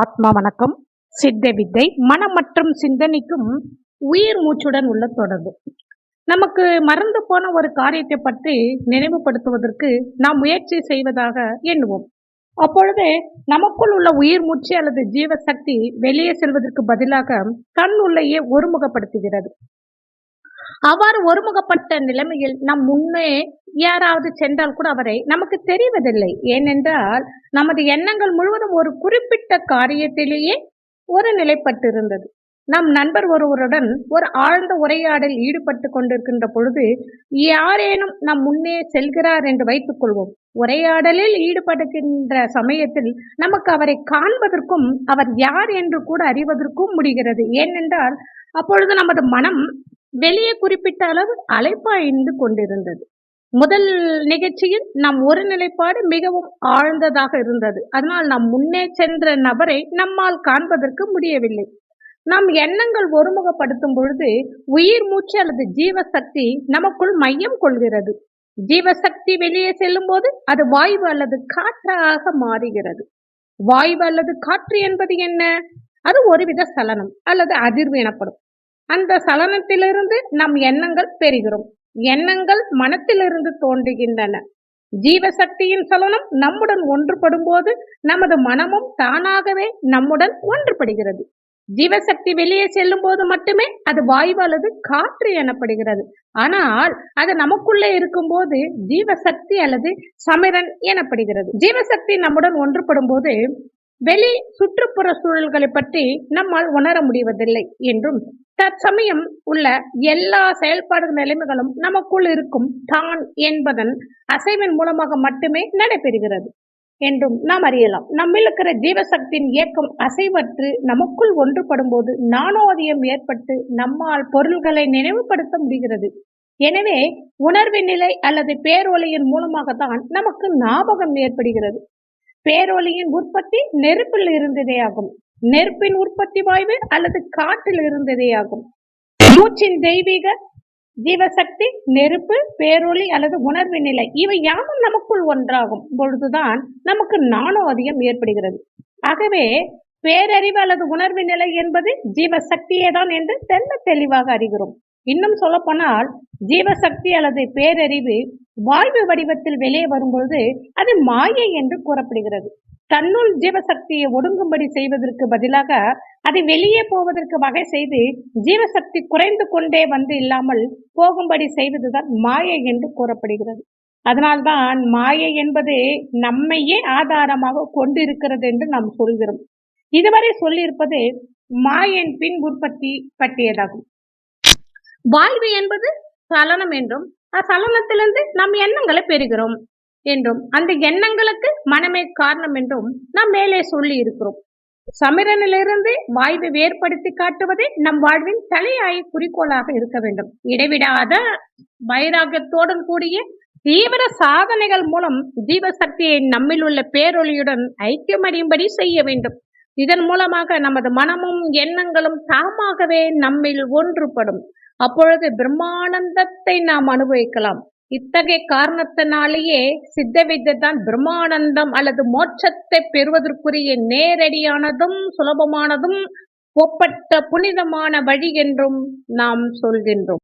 ஆத்மா வணக்கம். சித்த வித்தை மனம் மற்றும் சிந்தனைக்கும் உயிர் மூச்சுடன் உள்ள தொடர்பு. நமக்கு மறந்து போன ஒரு காரியத்தை பற்றி நினைவுபடுத்துவதற்கு நாம் முயற்சி செய்வதாக எண்ணுவோம். அப்பொழுது நமக்குள் உள்ள உயிர் மூச்சு அல்லது ஜீவசக்தி வெளியே செல்வதற்கு பதிலாக தன் உள்ளேயே ஒருமுகப்படுத்துகிறது. அவ்வாறு ஒருமுகப்பட்ட நிலைமையில் நம் முன்னே யாராவது சென்றால் கூட அவரை நமக்கு தெரிவதில்லை. ஏனென்றால் நமது எண்ணங்கள் முழுவதும் ஒரு குறிப்பிட்ட காரியத்திலேயே ஒரு நிலைப்பட்டிருந்தது. நம் நண்பர் ஒருவருடன் ஒரு ஆழ்ந்த உரையாடல் ஈடுபட்டு கொண்டிருக்கின்ற பொழுது யாரேனும் நம் முன்னே செல்கிறார் என்று வைத்துக் கொள்வோம். உரையாடலில் ஈடுபடுகின்ற சமயத்தில் நமக்கு அவரை காண்பதற்கும் அவர் யார் என்று கூட அறிவதற்கும் முடிகிறது. ஏனென்றால் அப்பொழுது நமது மனம் வெளியே குறிப்பிட்ட அளவு அலைப்பாய்ந்து கொண்டிருந்தது. முதல் நிகழ்ச்சியில் நம் ஒரு நிலைப்பாடு மிகவும் ஆழ்ந்ததாக இருந்தது. அதனால் நம் முன்னே சென்ற நபரை நம்மால் காண்பதற்கு முடியவில்லை. நம் எண்ணங்கள் ஒருமுகப்படுத்தும் பொழுது உயிர் மூச்சு அல்லது ஜீவசக்தி நமக்குள் மையம் கொள்கிறது. ஜீவசக்தி வெளியே செல்லும் போது அது வாய்வு அல்லது காற்றாக மாறுகிறது. வாய்வு அல்லது காற்று என்பது என்ன? அது ஒருவித சலனம் அல்லது அதிர்வு எனப்படும். அந்த சலனத்திலிருந்து நம் எண்ணங்கள் பெறுகிறோம் எண்ணங்கள் மனத்திலிருந்து தோன்றுகின்றன. ஜீவசக்தியின் சலனம் நம்முடன் ஒன்றுபடும் போது நமது மனமும் தானாகவே நம்முடன் ஒன்றுபடுகிறது. ஜீவசக்தி வெளியே செல்லும் போது மட்டுமே அது வாயு அல்லது காற்று எனப்படுகிறது. ஆனால் அது நமக்குள்ளே இருக்கும் போது ஜீவசக்தி அல்லது சமிரன் எனப்படுகிறது. ஜீவசக்தி நம்முடன் ஒன்றுபடும் போது வெளி சுற்றுப்புற சூழல்களை பற்றி நம்மால் உணர முடிவதில்லை என்றும் தற்சமயம் உள்ள எல்லா செயல்பாடு நிலைமைகளும் நமக்குள் இருக்கும். தான் என்பதன் அசைவின் மூலமாக மட்டுமே நடைபெறுகிறது என்றும் நாம் அறியலாம். நம்மில் இருக்கிற ஜீவசக்தியின் இயக்கம் அசைவற்று நமக்குள் ஒன்றுபடும் போது நாணோதியம் ஏற்பட்டு நம்மால் பொருள்களை நினைவுபடுத்த முடிகிறது. எனவே உணர்வின் நிலை அல்லது பேரொலியின் மூலமாகத்தான் நமக்கு ஞாபகம் ஏற்படுகிறது. பேரொலியின் உற்பத்தி நெருப்பில் இருந்ததே ஆகும். நெருப்பின் உற்பத்தி வாய்வு அல்லது காற்றில் இருந்ததே ஆகும். மூச்சின் தெய்வீக ஜீவசக்தி நெருப்பு பேரொளி அல்லது உணர்வு நிலை இவை யாவும் நமக்குள் ஒன்றாகும். பொழுதுதான் நமக்கு நானோ அதிகம் ஏற்படுகிறது. ஆகவே பேரறிவு அல்லது உணர்வு நிலை என்பது ஜீவசக்தியே தான் என்று தெல்ல தெளிவாக அறிகிறோம். இன்னும் சொல்லப்போனால் ஜீவசக்தி அல்லது பேரறிவு வாழ்வு வடிவத்தில் வெளியே வரும்பொழுது அது மாயை என்று கூறப்படுகிறது. தன்னுள் ஜீவசக்தியை ஒடுங்கும்படி செய்வதற்கு பதிலாக அதை வெளியே போவதற்கு வகை செய்து ஜீவசக்தி குறைந்து கொண்டே வந்து இல்லாமல் போகும்படி செய்வதுதான் மாயை என்று கூறப்படுகிறது. அதனால்தான் மாயை என்பது நம்மையே ஆதாரமாக கொண்டிருக்கிறது என்று நாம் சொல்கிறோம். இதுவரை சொல்லியிருப்பது மாயின் பின் உற்பத்தி பற்றியதாகும். வாழ்வு என்பது சலனம் என்றும் சலனத்திலிருந்து நம் எண்ணங்களை பெறுகிறோம் என்றும் அந்த எண்ணங்களுக்கு மனமே காரணம் என்றும் நாம் மேலே சொல்லி இருக்கிறோம் சமிரனிலிருந்து வாய்வை வேறுபடுத்தி காட்டுவதே நம் வாழ்வின் தலையாய குறிக்கோளாக இருக்க வேண்டும். இடைவிடாத வைராகியத்தோடும் கூடிய தீவிர சாதனைகள் மூலம் ஜீவசக்தியை நம்மில் உள்ள பேரொழியுடன் ஐக்கியமடையும்படி செய்ய வேண்டும். இதன் மூலமாக நமது மனமும் எண்ணங்களும் தாமாகவே நம்மில் ஒன்றுபடும். அப்பொழுது பிரம்மானந்தத்தை நாம் அனுபவிக்கலாம். இத்தகைய காரணத்தினாலேயே சித்த வித்தை தான் பிரம்மானந்தம் அல்லது மோட்சத்தை பெறுவதற்குரிய நேரடியானதும் சுலபமானதும் ஒப்பட்ட புனிதமான வழி என்றும் நாம் சொல்கின்றோம்.